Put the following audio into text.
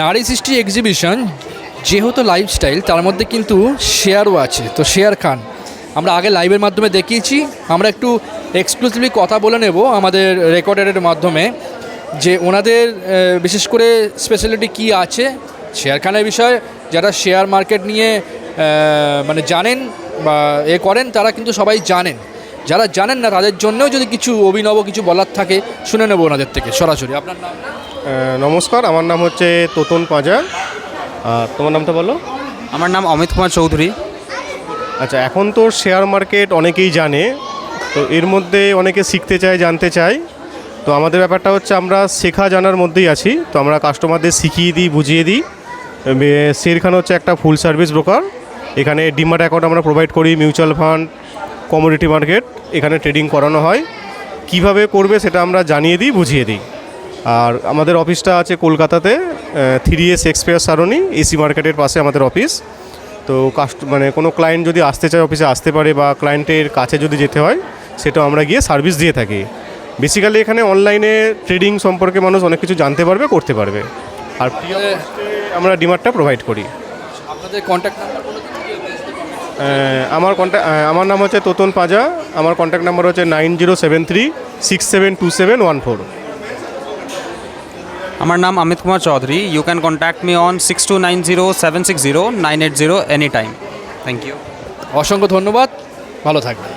নারী সৃষ্টি এক্সিবিশন যেহেতু লাইফস্টাইল তার মধ্যে কিন্তু শেয়ারও আছে। তো শেয়ার খান। আমরা আগে লাইভের মাধ্যমে দেখিয়েছি। আমরা একটু এক্সক্লুসিভলি কথা বলে নেব আমাদের রেকর্ডারের মাধ্যমে যে ওনাদের বিশেষ করে স্পেশালিটি কি আছে। শেয়ার খানের বিষয়ে, যারা শেয়ার মার্কেট নিয়ে মানে জানেন বা এ করেন, তারা কিন্তু সবাই জানেন। যারা জানেন না তাদের জন্যও যদি কিছু অভিনব কিছু বলার থাকে শুনে নেব ওনাদের থেকে সরাসরি। আপনার নাম? নমস্কার আমার নাম হচ্ছে তোতন পাঁজা আর তোমার নামটা বলো। আমার নাম অমিত কুমার চৌধুরী। আচ্ছা এখন তো শেয়ার মার্কেট অনেকেই জানে তো এর মধ্যে অনেকে শিখতে চায় জানতে চায়। তো আমাদের ব্যাপারটা হচ্ছে আমরা শেখা জানার মধ্যেই আছি। তো আমরা কাস্টমারদের শিখিয়ে দিই বুঝিয়ে দিই। শের খান হচ্ছে একটা ফুল সার্ভিস ব্রোকার এখানে ডিমার্ট অ্যাকাউন্ট আমরা প্রোভাইড করি মিউচুয়াল ফান্ড কমোডিটি মার্কেট এখানে ট্রেডিং করানো হয়। কীভাবে করবে সেটা আমরা জানিয়ে দিই বুঝিয়ে দিই। আর আমাদের অফিসটা আছে কলকাতাতে থ্রি এস এক্সপ্রেস সারণি এসি মার্কেটের পাশে আমাদের অফিস। তো কাস্ট মানে কোনো ক্লায়েন্ট যদি আসতে চায় অফিসে আসতে পারে বা ক্লায়েন্টের কাছে যদি যেতে হয় সেটা আমরা গিয়ে সার্ভিস দিয়ে থাকি। বেসিক্যালি এখানে অনলাইনে ট্রেডিং সম্পর্কে মানুষ অনেক কিছু জানতে পারবে করতে পারবে। আর আমরা ডিমার্টটা প্রোভাইড করি। আপনাদের কন্ট্যাক্ট নাম্বার আমার কন্ট্যাক্ট আমার নাম হচ্ছে তোতন পাজা। আমার কন্ট্যাক্ট নাম্বার হচ্ছে nine zero seven three six seven two seven one four. আমার নাম Amit Kumar Chowdhury. You can contact me on six two nine zero seven six zero nine eight zero any time thank you অসংখ্য ধন্যবাদ। ভালো থাকবেন।